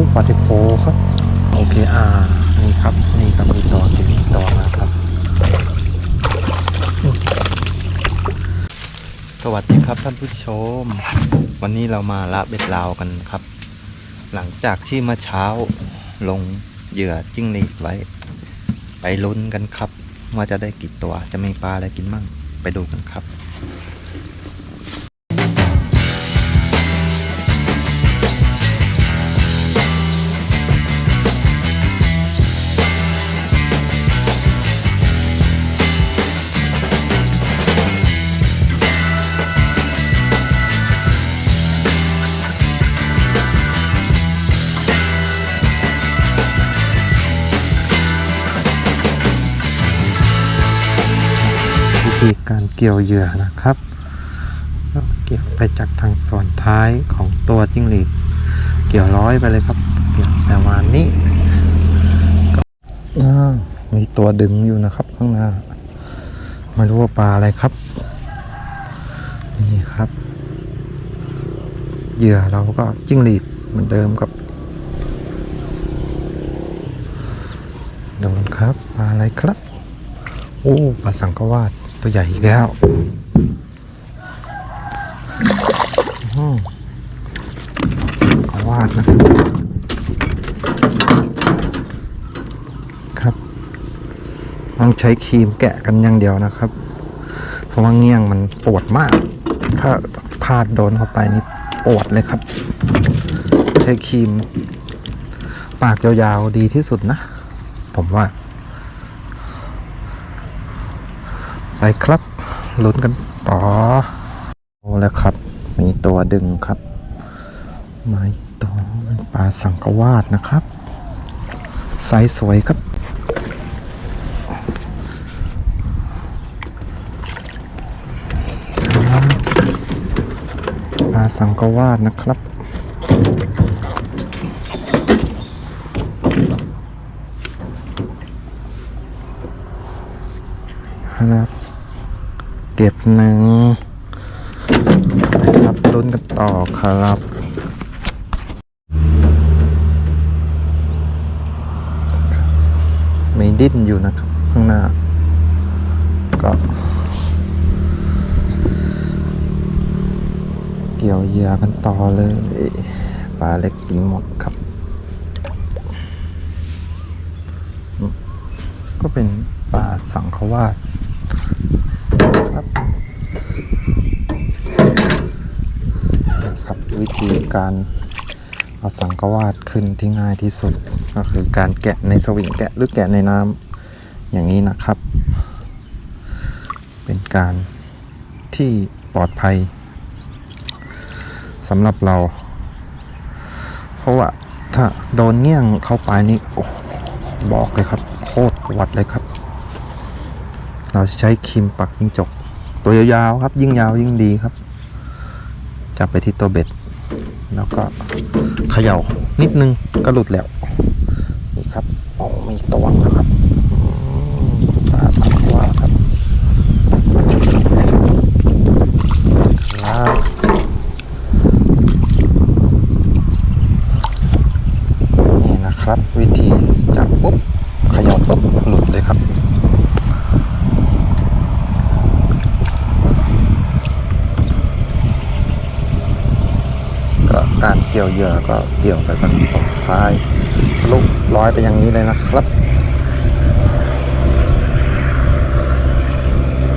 อ้ปลาเทโพครับโอเคอ่านี่ครับ นี่ก็มีต่อที่มีต่อนะครับ สวัสดีครับท่านผู้ชม วันนี้เรามาละเบ็ดลาวกันครับ หลังจากที่เมื่อเช้าลงเหยื่อจิ้งหรีดไว้ ไปลุ้นกันครับ ว่าจะได้กี่ตัวจะมีปลาอะไรกินมั่งไปดูกันครับ ธีการเกี่ยวเหยื่อนะครับก็เกี่ยวไปจากทางส่วนท้ายของตัวจิ้งหรีด เกี่ยวร้อยไปเลยครับเกี่ยวประมาณนี้ก็มีตัวดึงอยู่นะครับข้างหน้าไม่รู้ว่าปลาอะไรครับ นี่ครับ เหยื่อเราก็จิ้งหรีดเหมือนเดิมครับโดนครับปลาอะไรครับ โอ้ปลาสังกวาด ตัวใหญ่อีกแล้วอืมสังวาดนะครับ ครับ ต้องใช้ครีมแกะกันอย่างเดียวนะครับ เพราะว่าเงี้ยงมันปวดมาก ถ้าพลาดโดนเข้าไปนี่ปวดเลยครับ ใช้ครีม ปากยาวๆดีที่สุดนะ ผมว่า ไปครับลุ้นกันต่อโอ้แล้วครับ มีตัวดึงครับไม้ตัวเป็นปลาสังกวาดนะครับไซส์สวยครับครับปลาสังกวาดนะครับครับ เก็บหนึ่งครับลุ้นกันต่อครับมีดิ้นอยู่นะครับ ข้างหน้า ก็เกี่ยวเหยื่อกันต่อเลยปลาเล็กกินหมดครับ ก็เป็นปลาสังขวาด ครับนี่ครับ วิธีการเอาสังกวาดขึ้นที่ง่ายที่สุด ก็คือการแกะในสวิงแกะหรือแกะในน้ำอย่างนี้นะครับ เป็นการที่ปลอดภัยสำหรับเรา เพราะว่าถ้าโดนเงี้ยงเข้าไปนี่โอ้บอกเลยครับ โคตรปวดเลยครับ เราใช้ครีมปักยิงจก ตัวยาวๆครับ ยิ่งยาวยิ่งดีครับ จับไปที่ตัวเบ็ด แล้วก็เขย่านิดนึงก็หลุดแล้วนี่ครับโอ้มีตวงนะครับอืมปลาสังขวาครับครับนี่นะครับ วิธีจับปุ๊บเขย่าปุ๊บหลุดเลยครับ ก็การ แล้วก็เกี่ยวไปตอนสุดท้ายทะลุร้อยไปอย่างนี้เลยนะครับ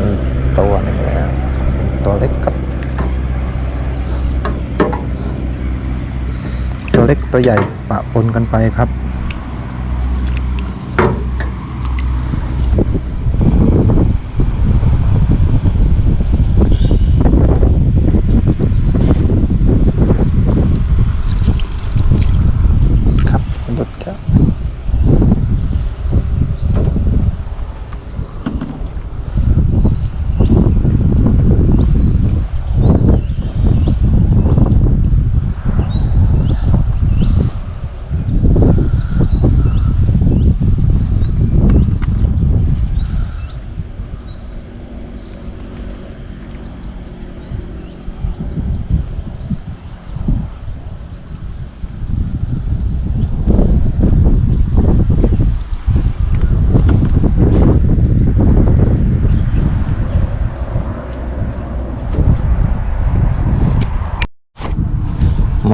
นี่ตัวหนึ่งแล้วตัวเล็กกับ ตัวเล็กตัวใหญ่ปะปนกันไปครับหลุดแล้ว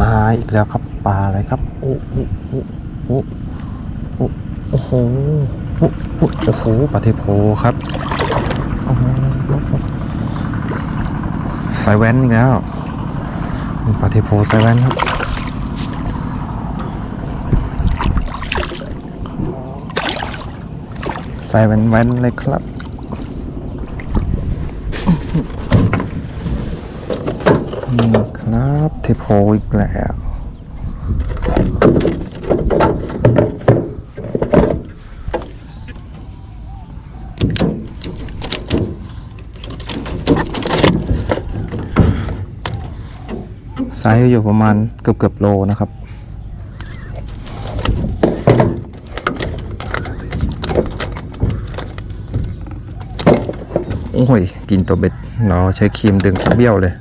มาอีกแล้วครับปลาอะไรครับโอ้โอ้โอ้โอ้โอ้โอ้โหโอ้โอ้โอ้โหปลาเทโพครับสายแว้นอีกแล้วปลาเทโพสายแว้นครับสายแว้นๆเลยครับนี่ ครับเทโพอีกแล้วไซส์อยู่ประมาณเกือบเกือบโลนะครับโอ้ย กินตัวเบ็ดเราใช้ครีมดึงเบี้ยวเลย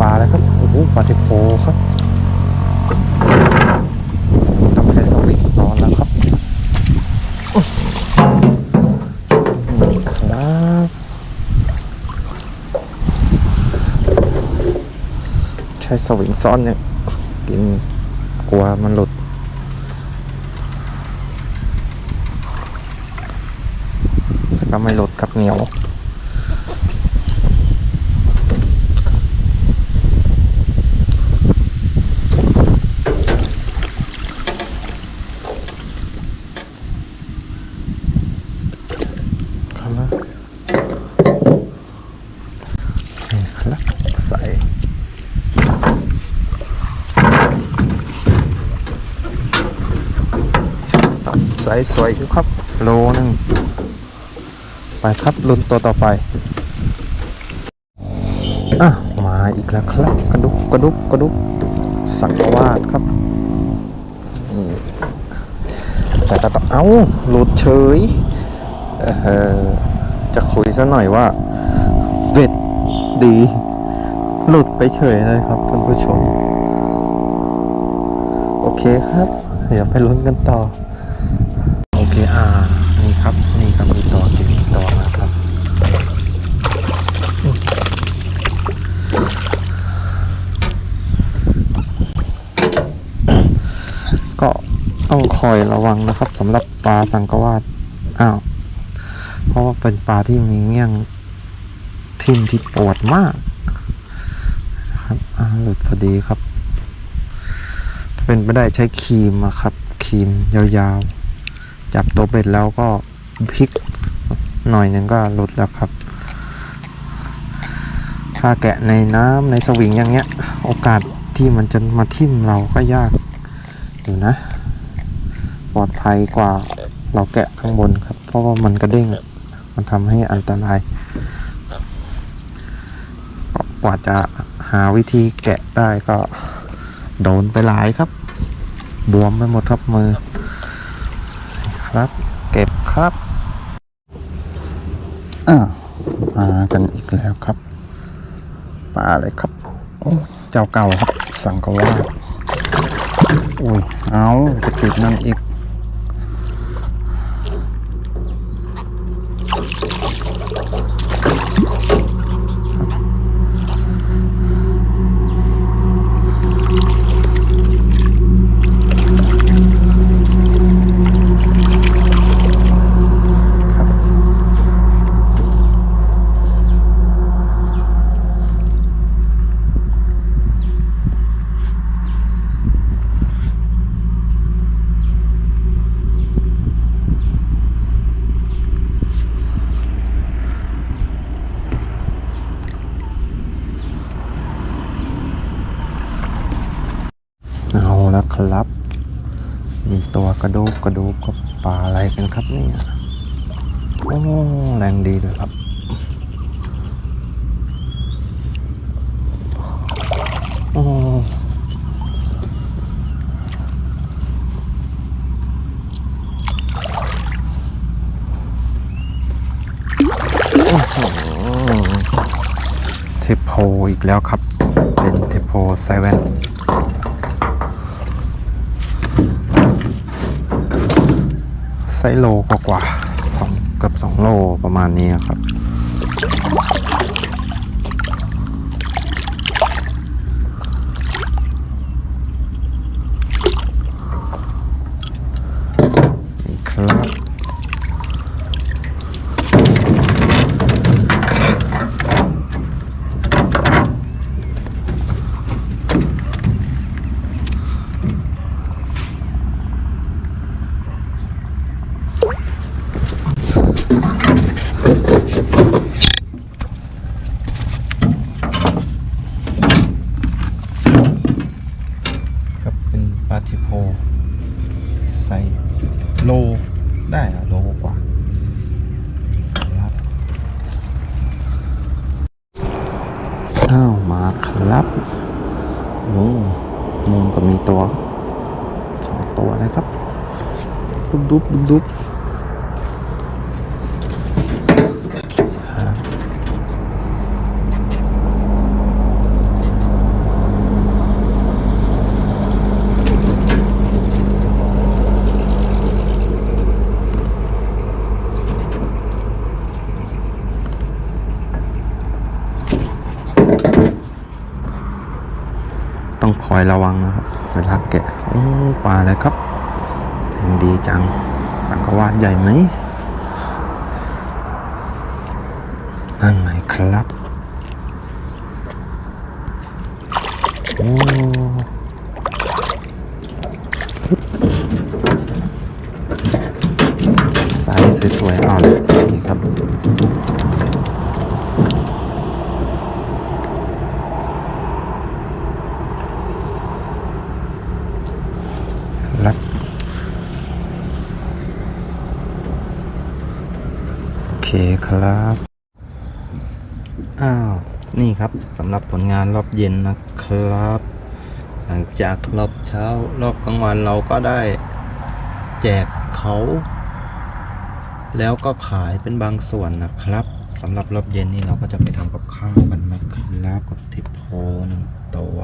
ปลาอะไรครับ โอ้โหปลาเทโพ ครับต้องใช้สวิงซ้อนแล้วครับอื้อนี่ครับใช้สวิงซ้อนเนี่ยกินกลัวมันหลุด แต่ก็ไม่หลุดครับเหนียว ครับนี่ครับใส่ ใสสวยอยู่ครับ โลหนึงไปครับลุ้นตัวต่อไปอะมาอีกแล้วครับกระดุกกระดุกกระดุกสังวาดครับแต่ก็ต้องเอาหลุดเฉยเออจะคุยซะหน่อยว่าเบ็ดดี หลุดไปเฉยเลยครับท่านผู้ชม โอเคครับ เดี๋ยวไปลุ้นกันต่อ โอเคอ่านี่ครับ นี่ก็มีตัวกินตัวนะครับก็ต้องคอยระวังนะครับสำหรับปลาสังกวาดอ้าวเพราะว่าเป็นปลาที่มีเงี้ยงทิ่มที่ปวดมากครับอ่าหลุดพอดีครับ ถ้าเป็นไม่ได้ใช้ครีมอะครับครีมยาวๆ จับตัวเบ็ดแล้วก็พลิกหน่อยหนึ่งก็หลุดแล้วครับ ถ้าแกะในน้ำในสวิงอย่างเงี้ย โอกาสที่มันจะมาทิ่มเราก็ยากอยู่นะ ปลอดภัยกว่าเราแกะข้างบนครับ เพราะว่ามันกระเด้งมันทำให้อันตรายกว่าจะหาวิธีแกะได้ก็โดนไปหลายครับ บวมไปหมดครับมือ ครับ เก็บครับอ่ามากันอีกแล้วครับปลาอะไรครับ โอ้เจ้าเก่าครับ สังกวาอุ้ยเอาจะติดนั่นอีก แล้วครับ มีตัวกระดูกกระดูกกับปลาอะไรกันครับเนี่ยโอ้แรงดีเลยครับโอ้เทปโพอีกแล้วครับ เป็นเทปโพโพไซเว่น ไซโลกว่าๆสองเกับสองโลประมาณนี้ครับ นี่ครับเป็นปาทิโพใส่โลได้อะโลกว่าครับอ้าวมาครับโอ้มุมก็มีตัวสองตัวนะครับ ดุบดุบดุบต้องคอยระวังนะครับเวลาแกะปลาอะไรครับ มันดีจัง สังกวาดใหญ่ไหมนั่นไงครับ โอ้ไซส์สวยๆเอาเลยนี่ครับ รับ โอเคครับ อ้าว นี่ครับสำหรับผลงานรอบเย็นนะครับ หลังจากรอบเช้ารอบกลางวันเราก็ได้แจกเขา แล้วก็ขายเป็นบางส่วนนะครับสำหรับรอบเย็นนี่เราก็จะไปทำกับข้าวกันนะครับกับทิปโพหนึ่งตัว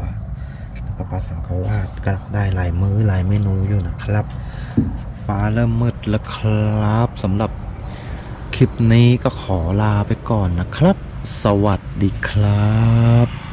แล้วก็ปลาสังขวาดก็ได้หลายมื้อหลายเมนูอยู่นะครับ ฟ้าเริ่มมืดแล้วครับสำหรับ คลิปนี้ก็ขอลาไปก่อนนะครับ สวัสดีครับ